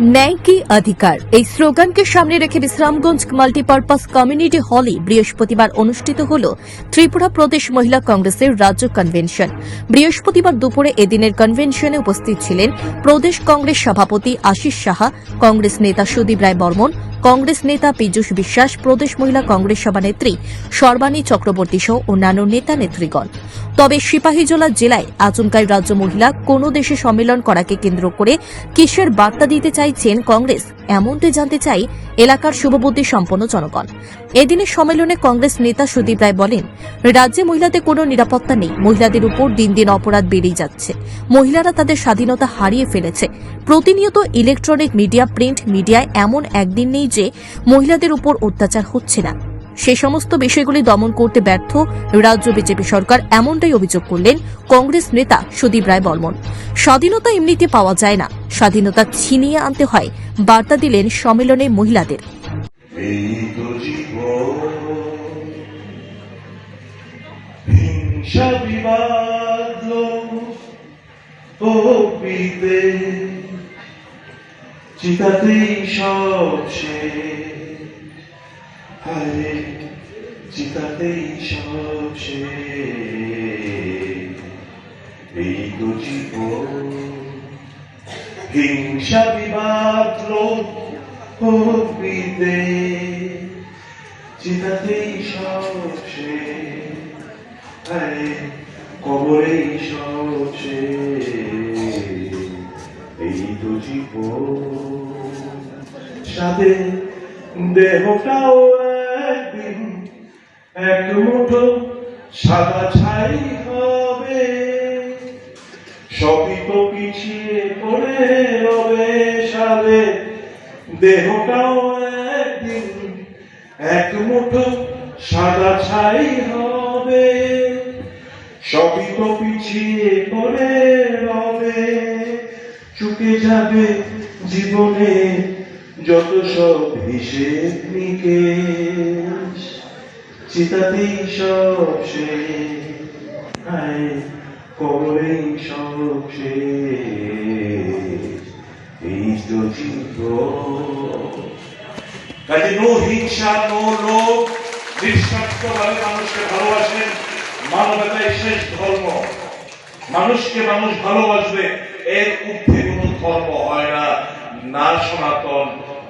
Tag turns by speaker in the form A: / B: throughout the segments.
A: ন্যায় কি অধিকার? এই স্লোগানকে সামনে রেখে বিশ্রামগঞ্জ মাল্টিপারপাস কমিউনিটি হলে বৃহস্পতিবার অনুষ্ঠিত হল ত্রিপুরা প্রদেশ মহিলা কংগ্রেসের রাজ্য কনভেনশন। বৃহস্পতিবার দুপুরে এদিনের কনভেনশনে উপস্থিত ছিলেন প্রদেশ কংগ্রেস সভাপতি আশিস সাহা, কংগ্রেস নেতা সুদীপ রায় বর্মন কংগ্রেস নেতা পীযূষ বিশ্বাস, প্রদেশ মহিলা কংগ্রেস সভানেত্রী সর্বাণী চক্রবর্তী সহ অন্যান্য নেতা নেত্রীগণ। তবে সিপাহীজলা জেলায় আচমকাই রাজ্য মহিলা কোন দেশে সম্মেলন করাকে কেন্দ্র করে কিসের বার্তা দিতে চাইছেন কংগ্রেস, এমনটি জানতে চাই এলাকার শুভবুদ্ধি সম্পন্ন জনগণ। এদিনের সম্মেলনে কংগ্রেস নেতা সুদীপ রায় বলেন, রাজ্যে মহিলাদের কোনো নিরাপত্তা নেই। মহিলাদের উপর দিন দিন অপরাধ বেড়েই যাচ্ছে। মহিলারা তাদের স্বাধীনতা হারিয়ে ফেলেছে। প্রতিনিয়ত ইলেকট্রনিক মিডিয়া, প্রিন্ট মিডিয়ায় এমন একদিন নেই যে মহিলাদের উপর অত্যাচার হচ্ছে না। সে সমস্ত বিষয়গুলি দমন করতে ব্যর্থ রাজ্য বিজেপি সরকার এমনটাই অভিযোগ করলেন কংগ্রেস নেতা সুদীপ রায় বর্মন। স্বাধীনতা এমনিতে পাওয়া যায় না। স্বাধীনতা ছিনিয়ে আনতে হয়, বার্তা দিলেন সম্মেলনে মহিলাদের।
B: চিতাতেই সব শেষ। চিতাতেই সব শেষ। এই তো জীবন, হিংসা বিবাদ লোভ হবিতে এই তো জীবন, সাথে দেহটাও একদিন এক মুঠো সাদা ছাই হবে। সবই তো পিছিয়ে পড়ে রবে সালে দেহটাও একদিন এক মুঠো সাদা ছাই হবে। সবই তো পিছিয়ে পড়ে রবে। চুকে যাবে জীবনে যত সব হিসেব নিকেশ চিতাতেই সব সব এই তো কাজে নো হিংসা, নো মানুষকে ভালোবাসেন মানবতাই শেষ ধর্ম। মানুষকে মানুষ ভালোবাসবে, এর ঊর্ধ্বে কোন ধর্ম হয় না। না সনাতন,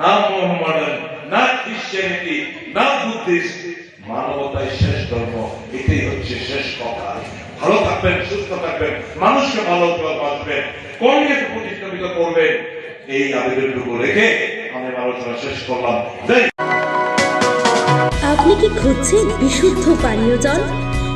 B: না মোহাম্মদন না খ্রিস্টানিটি, না বুদ্ধিস্ট। মানবতাই শেষ ধর্ম, এটাই হচ্ছে শেষ কথা। ভালো থাকবেন, সুস্থ থাকবেন, মানুষকে ভালোবাসবেন কর্মীকে প্রতিষ্ঠিত করবেন। এই আবেদনটুকু রেখে আমি আলোচনা শেষ করলাম।
C: আপনি কি খুঁজছেন বিশুদ্ধ পানীয় জল?